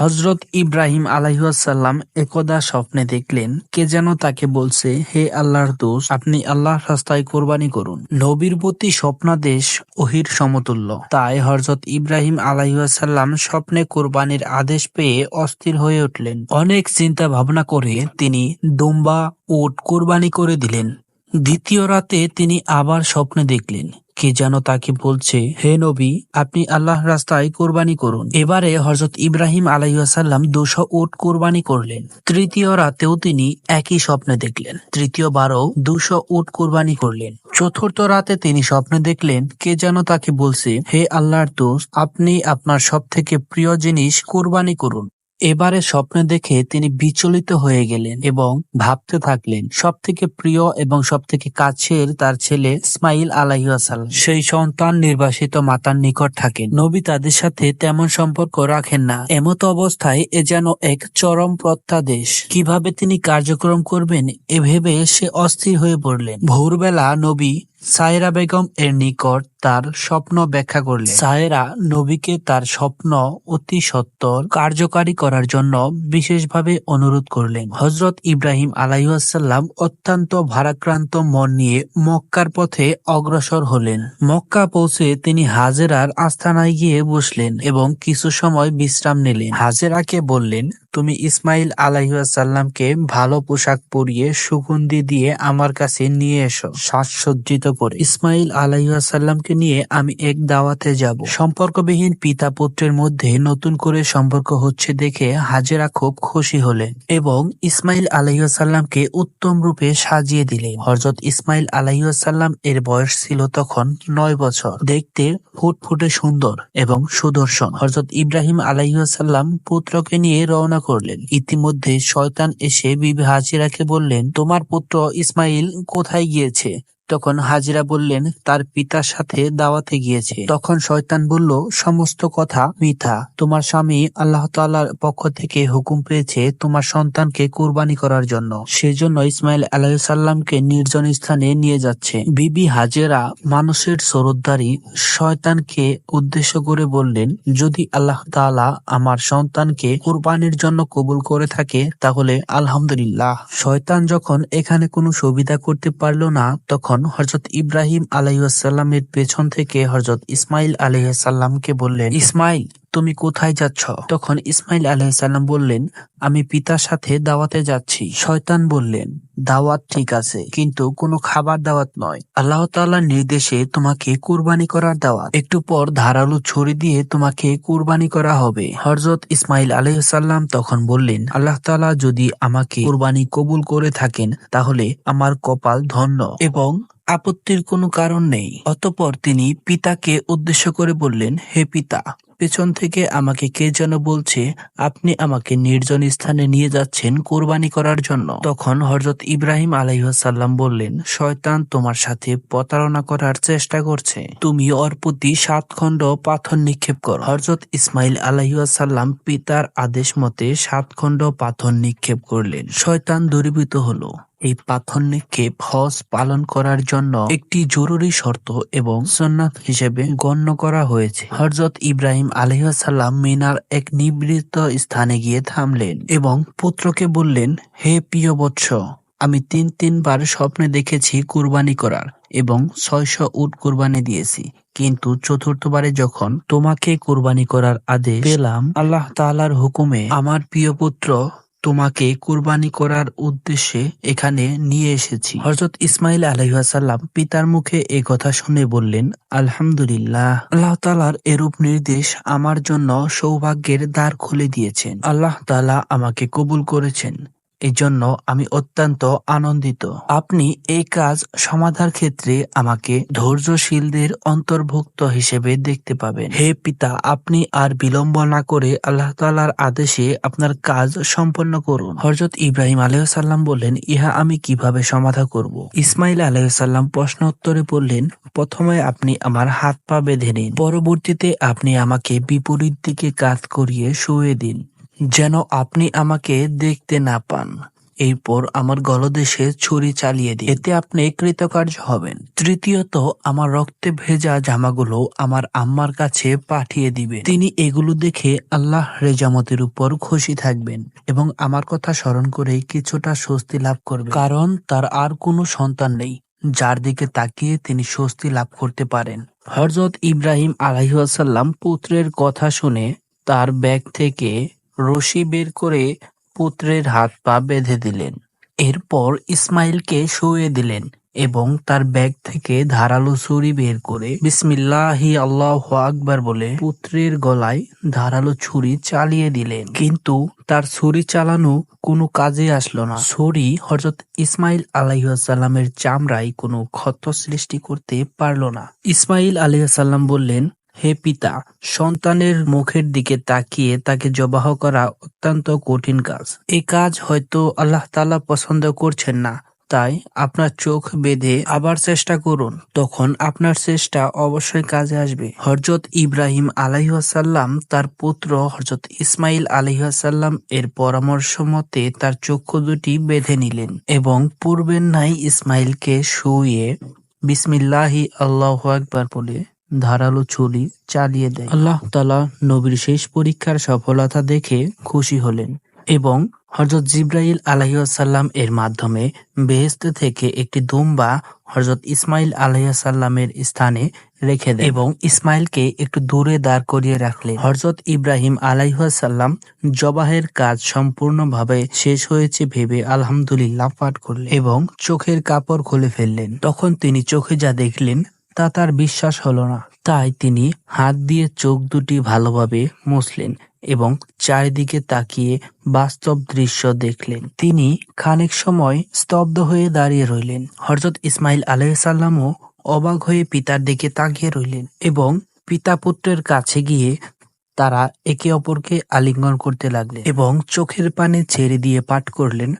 হজরত ইব্রাহিম আলাইসাল্লাম একদা স্বপ্নে দেখলেন, কে যেন তাকে বলছে, হে আল্লাহর দোষ, আপনি আল্লাহর রাস্তায় কোরবানি করুন। নবীর প্রতি স্বপ্নাদেশ ওহির সমতুল্য। তাই হজরত ইব্রাহিম আলাইসাল্লাম স্বপ্নে কোরবানির আদেশ পেয়ে অস্থির হয়ে উঠলেন। অনেক চিন্তা ভাবনা করে তিনি দুম্বা উট কোরবানি করে দিলেন। দ্বিতীয় রাতে তিনি আবার স্বপ্নে দেখলেন। কে যেন তাকে বলছে, হে নবী, আপনি আল্লাহ রাস্তায় কোরবানি করুন। এবারে হজরত ইব্রাহিম আলাইসাল্লাম দুশো উট কোরবানি করলেন। তৃতীয় রাতেও তিনি একই স্বপ্নে দেখলেন। তৃতীয়বারও দুশো উট কোরবানি করলেন। চতুর্থ রাতে তিনি স্বপ্নে দেখলেন, কে যেন তাকে বলছে, হে আল্লাহর দোষ আপনি আপনার সব থেকে প্রিয় জিনিস কোরবানি করুন। এবারে স্বপ্নে দেখে তিনি বিচলিত হয়ে গেলেন এবং ভাবতে থাকলেন সব থেকে প্রিয় এবং সব থেকে কাছের তার ছেলে ইসমাইল আলাইসাল্লাম সেই সন্তান নির্বাসিত মাতার নিকট থাকেন। নবী তাদের সাথে তেমন সম্পর্ক রাখেন না। এমত অবস্থায় এ যেন এক চরম প্রত্যাদেশ। কীভাবে তিনি কার্যক্রম করবেন, এ ভেবে সে অস্থির হয়ে পড়লেন। ভোরবেলা নবী সায়রা বেগম এর নিকট তার স্বপ্ন ব্যাখ্যা করলেন। সায়রা নবীকে তার স্বপ্ন অতি সত্তর কার্যকারী করার জন্য বিশেষভাবে অনুরোধ করলেন। হজরত ইব্রাহিম আলাইসাল্লাম অত্যন্ত ভারাক্রান্ত মন নিয়ে মক্কার পথে অগ্রসর হলেন। মক্কা পৌঁছে তিনি হাজেরার আস্থানায় গিয়ে বসলেন এবং কিছু সময় বিশ্রাম নিলেন। হাজেরাকে বললেন তুমি ইসমাইল আলাইসাল্লামকে ভালো পোশাক পরিয়ে সুগন্ধি দিয়ে আমার কাছে নিয়ে এসো। সাজসজ্জিত করে। ইসমাইল আলাইসাল্লামকে নিয়ে আমি এক দাওয়াতে যাব। সম্পর্কবিহীন পিতা পুত্রের মধ্যে নতুন করে সম্পর্ক হচ্ছে দেখে হাজেরা খুব খুশি হলেন এবং ইসমাইল আলাইসাল্লামকে উত্তম রূপে সাজিয়ে দিলেন হজরত ইসমাইল আলাইসাল্লাম এর বয়স ছিল তখন নয় বছর। দেখতে ফুটফুটে সুন্দর এবং সুদর্শন। হজরত ইব্রাহিম আলাইসাল্লাম পুত্রকে নিয়ে রওনা করলেন। ইতিমধ্যে শয়তান এসে বিবি হাজিরাকে বললেন তোমার পুত্র ইসমাইল কোথায় গিয়েছে? তখন হাজিরা বললেন, তার পিতার সাথে দাওয়াতে গিয়েছে। তখন শয়তান বলল, সমস্ত কথা মিথ্যা। তোমার স্বামী আল্লাহ তাল্লার পক্ষ থেকে হুকুম পেয়েছে তোমার সন্তানকে কুরবানি করার জন্য। সেজন্য ইসমাইল আলাইসাল্লামকে নির্জন স্থানে নিয়ে যাচ্ছে। বিবি হাজেরা মানুষের সরোদ্দারি শয়তানকে উদ্দেশ্য করে বললেন, যদি আল্লাহ তাআলা আমার সন্তানকে কুরবানির জন্য কবুল করে থাকে, তাহলে আলহামদুলিল্লাহ। শয়তান যখন এখানে কোনো সুবিধা করতে পারল না, তখন হজরত ইব্রাহিম আলাইসাল্লামের পেছন থেকে হজরত ইসমাইল আলাইসাল্লামকে বললেন ইসমাইল তুমি কোথায় যাচ্ছ? তখন ইসমাইল আলাইসাল্লাম বললেন, আমি পিতার সাথে দাওয়াতে যাচ্ছি। শয়তান বললেন, দাওয়াত ঠিক আছে, কিন্তু কোনো খাবার দাওয়াত নয়। আল্লাহ তাআলার নির্দেশে তোমাকে কুরবানি করার দাওয়াত। একটু পর ধারালো ছুরি দিয়ে তোমাকে কুরবানি করা হবে। হজরত ইসমাইল আলাইসাল্লাম তখন বললেন, আল্লাহ তাআলা যদি আমাকে কুরবানি কবুল করে থাকেন, তাহলে আমার কপাল ধন্য এবং আপত্তির কোনো কারণ নেই। অতপর তিনি পিতাকে উদ্দেশ্য করে বললেন, হে পিতা পেছন থেকে আমাকে কে যেন বলছে, আপনি আমাকে নির্জন স্থানে নিয়ে যাচ্ছেন কোরবানি করার জন্য। তখন হজরত ইব্রাহিম আলাইসাল্লাম বললেন, শয়তান তোমার সাথে প্রতারণা করার চেষ্টা করছে। তুমি ওর প্রতি সাত খণ্ড পাথর নিক্ষেপ করো। হজরত ইসমাইল আলাইসাল্লাম পিতার আদেশ মতে সাত খণ্ড পাথর নিক্ষেপ করলেন। শয়তান দূরীভূত হলো। এই পাথর নিক্ষেপ হজ পালন করার জন্য একটি জরুরি শর্ত এবং সন্ন্যাত হিসেবে গণ্য করা হয়েছে। হজরত ইব্রাহিম আলহাসাল্লাম মিনার এক নিবৃত্ত স্থানে গিয়ে থামলেন এবং পুত্রকে বললেন, হে প্রিয় বৎস, আমি তিন তিনবার স্বপ্নে দেখেছি কুরবানি করার এবং ছয়শো উট কুরবানি দিয়েছি। কিন্তু চতুর্থবারে যখন তোমাকে কুরবানি করার আদেশ পেলাম, আল্লাহ তাআলার হুকুমে আমার প্রিয় পুত্র তোমাকে কুরবানি করার উদ্দেশ্যে এখানে নিয়ে এসেছি। হজরত ইসমাইল আলহাসাল্লাম পিতার মুখে এ কথা শুনে বললেন, আলহামদুলিল্লাহ, আল্লাহ তালার এরূপ নির্দেশ আমার জন্য সৌভাগ্যের দ্বার খুলে দিয়েছেন। আল্লাহ তালা আমাকে কবুল করেছেন। এজন্য আমি অত্যন্ত আনন্দিত। আপনি এই কাজ সমাধার ক্ষেত্রে আমাকে ধৈর্যশীলদের অন্তর্ভুক্ত হিসেবে দেখতে পাবেন। হে পিতা, আপনি আর বিলম্ব না করে আল্লাহ তালার আদেশে আপনার কাজ সম্পন্ন করুন। হজরত ইব্রাহিম আলহাম বললেন, ইহা আমি কীভাবে সমাধা করব? ইসমাইল আলহাম প্রশ্ন উত্তরে বললেন, প্রথমে আপনি আমার হাত পা বেঁধে নিন। পরবর্তীতে আপনি আমাকে বিপরীত দিকে কাত করিয়ে শুয়ে দিন। যেন আপনি আমাকে দেখতে না পান। এরপর আমার গলদেশে ছুরি চালিয়ে দিন। এতে আপনি কৃতকার্য হবেন। তৃতীয়ত, আমার রক্তে ভেজা জামাগুলো আমার আম্মার কাছে পাঠিয়ে দিবেন তিনি এগুলো দেখে আল্লাহ রেজামতের উপর খুশি থাকবেন এবং আমার কথা স্মরণ করে কিছুটা স্বস্তি লাভ করবেন। কারণ তার আর কোনো সন্তান নেই, যার দিকে তাকিয়ে তিনি স্বস্তি লাভ করতে পারেন। হরজত ইব্রাহিম আলাইসাল্লাম পুত্রের কথা শুনে তার ব্যাগ থেকে রশি বের করে পুত্রের হাত পা বেঁধে দিলেন। এরপর ইসমাইলকে শুয়ে দিলেন এবং তার ব্যাগ থেকে ধারালো ছুরি বের করে বিসমিল্লাহি আল্লাহ আকবার বলে পুত্রের গলায় ধারালো ছুরি চালিয়ে দিলেন। কিন্তু তার ছুরি চালানো কোনো কাজে আসলো না। ছুরি হজরত ইসমাইল আলাইসাল্লামের চামড়ায় কোনো ক্ষত সৃষ্টি করতে পারল না। ইসমাইল আলাইসাল্লাম বললেন হে পিতা, সন্তানের মুখের দিকে তাকিয়ে তাকে জবাহ করা অত্যন্ত কঠিন কাজ। এই কাজ হয়তো আল্লাহ তালা পছন্দ করছেন না। তাই আপনার চোখ বেঁধে আবার চেষ্টা করুন। তখন আপনার চেষ্টা অবশ্যই কাজে আসবে। হরজত ইব্রাহিম আলাইহাসাল্লাম তার পুত্র হরজত ইসমাইল আলাইহাসাল্লাম এর পরামর্শ মতে তার চক্ষু দুটি বেঁধে নিলেন এবং পূর্বের নাই ইসমাইলকে শুয়ে বিসমিল্লাহি আল্লাহ একবার বলে ধারালো ছুরি চালিয়ে দেয়। আল্লাহ তালা নবীর শেষ পরীক্ষার সফলতা দেখে খুশি হলেন এবং হজরত জিব্রাইল আলাইসাল্লাম এর মাধ্যমে বেহেস্ত থেকে একটি দুম্বা হজরত ইসমাইল আলাইসাল্লামের স্থানে রেখে দেয় এবং ইসমাইলকে একটু দূরে দাঁড় করিয়ে রাখলে হজরত ইব্রাহিম আলাইসাল্লাম জবাহের কাজ সম্পূর্ণভাবে শেষ হয়েছে ভেবে আলহামদুলিল্লাহ পাঠ করলেন এবং চোখের কাপড় খুলে ফেললেন। তখন তিনি চোখে যা দেখলেন তা তার বিশ্বাস হলো না। তাই তিনি হাত দিয়ে চোখ দুটি ভালোভাবে মুছলেন এবং চারিদিকে তাকিয়ে বাস্তব দৃশ্য দেখলেন। তিনি খানিক সময় স্তব্ধ হয়ে দাঁড়িয়ে রইলেন। হরজত ইসমাইল আলাইসাল্লামও অবাক হয়ে পিতার দিকে তাকিয়ে রইলেন এবং পিতা পুত্রের কাছে গিয়ে তারা একে অপরকে আলিঙ্গন করতে লাগলেন এবং চোখের পানে ছেড়ে দিয়ে পাঠ করলেন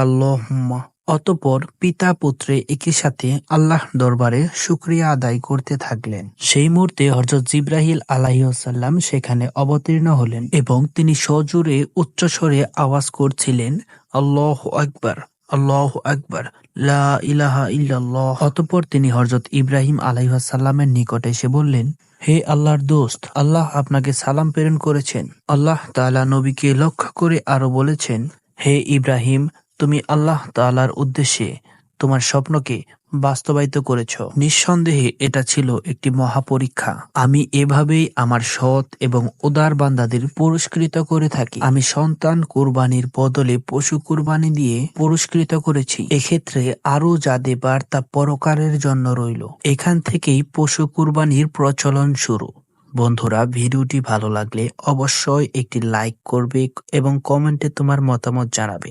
আল্লাহুম্মা। অতপর পিতা পুত্রে একই সাথে আল্লাহ দরবারে শুক্রিয়া আদায় করতে থাকলেন। সেই মুহূর্তে হজরত জিব্রাহিল আলাইসাল্লাম সেখানে অবতীর্ণ হলেন এবং তিনি সজোরে উচ্চস্বরে আওয়াজ করছিলেন, আল্লাহ আকবার আল্লাহ আকবার, লা ইলাহা ইল্লাল্লাহ। অতপর তিনি হজরত ইব্রাহিম আলাইসাল্লামের নিকটে এসে বললেন, হে আল্লাহর দোস্ত, আল্লাহ আপনাকে সালাম প্রেরণ করেছেন। আল্লাহ তালা নবীকে লক্ষ্য করে আরও বলেছেন, হে ইব্রাহিম তুমি আল্লাহ তালার উদ্দেশ্যে তোমার স্বপ্নকে বাস্তবায়িত করেছ। নিঃসন্দেহে এটা ছিল একটি মহাপরীক্ষা। আমি এভাবেই আমার সৎ এবং উদার বান্দাদের পুরস্কৃত করে থাকি। আমি সন্তান কুরবানির বদলে পশু কুরবানি দিয়ে পুরস্কৃত করেছি। এক্ষেত্রে আরও যা দেবার তা পরকারের জন্য রইল। এখান থেকেই পশু কুরবানির প্রচলন শুরু। বন্ধুরা, ভিডিওটি ভালো লাগলে অবশ্যই একটি লাইক করবে এবং কমেন্টে তোমার মতামত জানাবে।